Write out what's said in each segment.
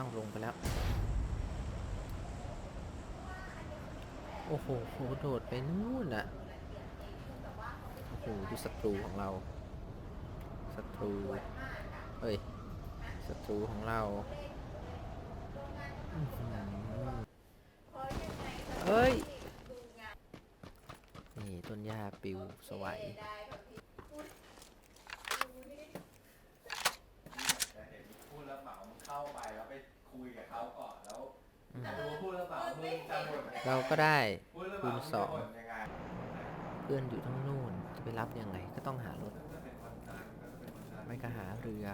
อ้าวลงไปแล้ว โอ้โหโหโดดไปนู่นน่ะโอ้โหดูศัตรูของเรา ศัตรู เฮ้ย ศัตรูของเราเฮ้ย นี่ต้นหญ้าปิวสวัย แต่เห็นผู้รับเหมามึงเข้าไปแล้วไปคุ ยกับเขาก่อนแล้วอืมดูว่าผู้รับเหมามึงจะบ่นยังไงเราก็ได้ผู้รับเหมาคูณมึงสจะองบ่นยังไงเพื่อนอยู่ทั้งนู่นจะไปรับยังไงก็ต้องหารถก็เป็นวันจันทร์ก็เป็นวันจันทร์ไม่ก็หาเรือ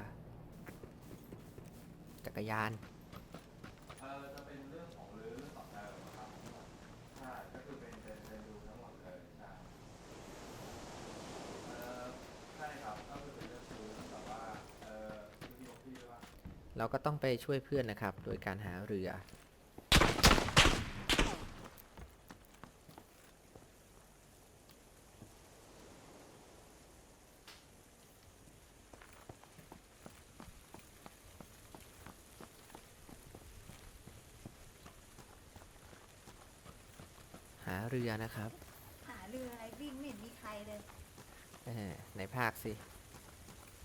จักรยาน เออจะเป็นเรื่องของเรือเรื่องต่อเติมอะครับใช่ก็คือเป็นเป็นเป็นดูทั้งหมดเลยใช่เออใช่ครับก็คือเป็นเรื่องดูแต่ว่าเออพี่บอกพี่ว่า เราก็ต้องไปช่วยเพื่อนนะครับ โดยการหาเรือ หาเรือนะครับหาเรืออะไรวิ่งไม่เห็นมีใครเลยเออในภาคสิ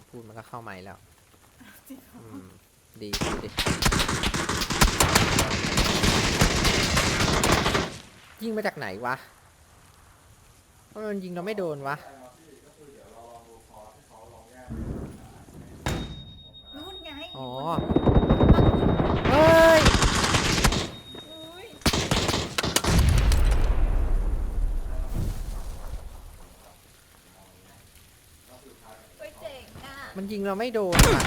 พูดมันก็เข้าใหม่แล้ว จริงเหรอ อืม ดีพูดดิยิงมาจากไหนวะทำไมมันยิงเราไม่โดนวะใช่ครับพี่ก็คือเดี๋ยวเราลองดูคอร์สให้เขาลองแยกนู่นไงอ๋อยู่บนเฮ้ยอุ้ยเฮ้ยเจ๋งอะมันยิงเราไม่โดนว่ะ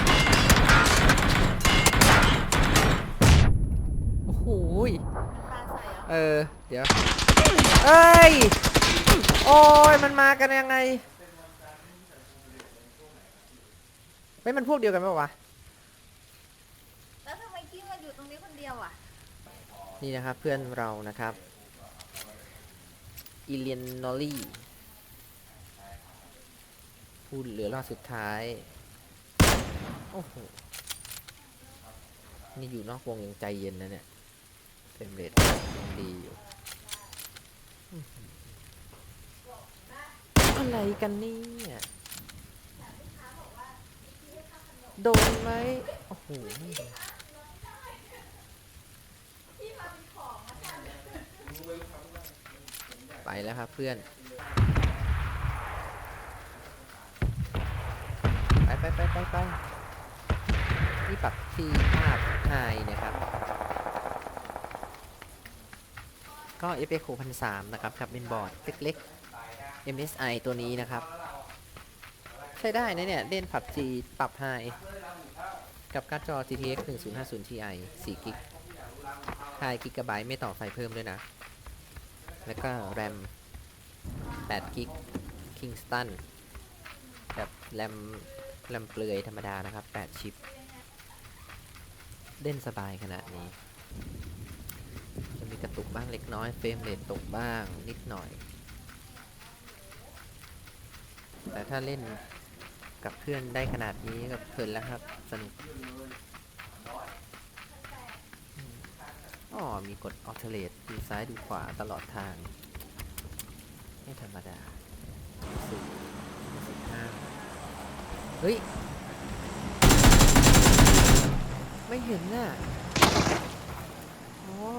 อ้โหยมันปลาใส่เหรอเออ เดี๋ยว เอ้ย โอ้ย มันมากันยังไงเฮ้ยมันพวกเดียวกันปะวะ แล้วทำไมกี้มาอยู่ตรงนี้คนเดียวอะ นี่นะครับเพื่อนเรานะครับ อิเลียนนอลลี่พูดเหลือรอดสุดท้าย โอ้โห นี่อยู่นอกวงยังใจเย็นนะเนี่ย เฟรมเรทยังดีอยู่อื้อหืออะไรกันเนี่ยโดนไหมโอ้โหไปแล้วครับเพื่อน ไปไปไปไปไปนี่ปรับที่ภาพไฮนะครับ ก็ f x 6 0 0นะครับกับเป็นบอร์ดเล็กๆ MSI ตัวนี้นะครับ ใช้ได้นะเนี่ย เล่น PUBG ปรับไฮกับการ์ดจอ GTX 1050 Ti 4กิก5กิกะไบต์ไม่ต่อไฟเพิ่มด้วยนะ แล้วก็แรม8กิก Kingston แบบแรมแรมเปลือยธรรมดานะครับ 8 ชิป เล่นสบายขนาดนี้ ระตุกบ้างเล็กน้อย เฟรมเรทตกบ้างนิดหน่อย แต่ถ้าเล่นกับเพื่อนได้ขนาดนี้ก็เพลินแล้วครับ สนุกอ๋อมีกดออเทเลตดูซ้ายดูขวาตลอดทาง ไม่ธรรมดาสี่สิบห้าเฮ้ย ไม่เห็นน่ะ อ๋อ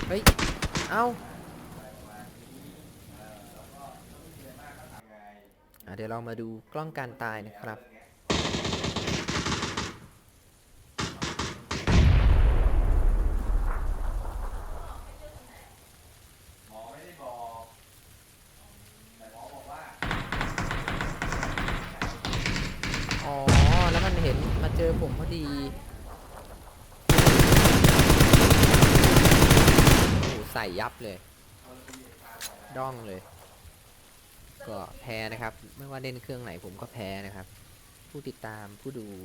เฮ้ย เอ้าเดี๋ยวเรามาดูกล้องการตายนะครับหมอไม่ได้บอกแต่หมอบอกว่าอ๋อ แล้วมันเห็นมาเจอผมพอดี โอ้โห ใส่ยับเลย ด้องเลย ก็แพ้นะครับ ไม่ว่าเล่นเครื่องไหนผมก็แพ้นะครับ ผู้ติดตามผู้ดู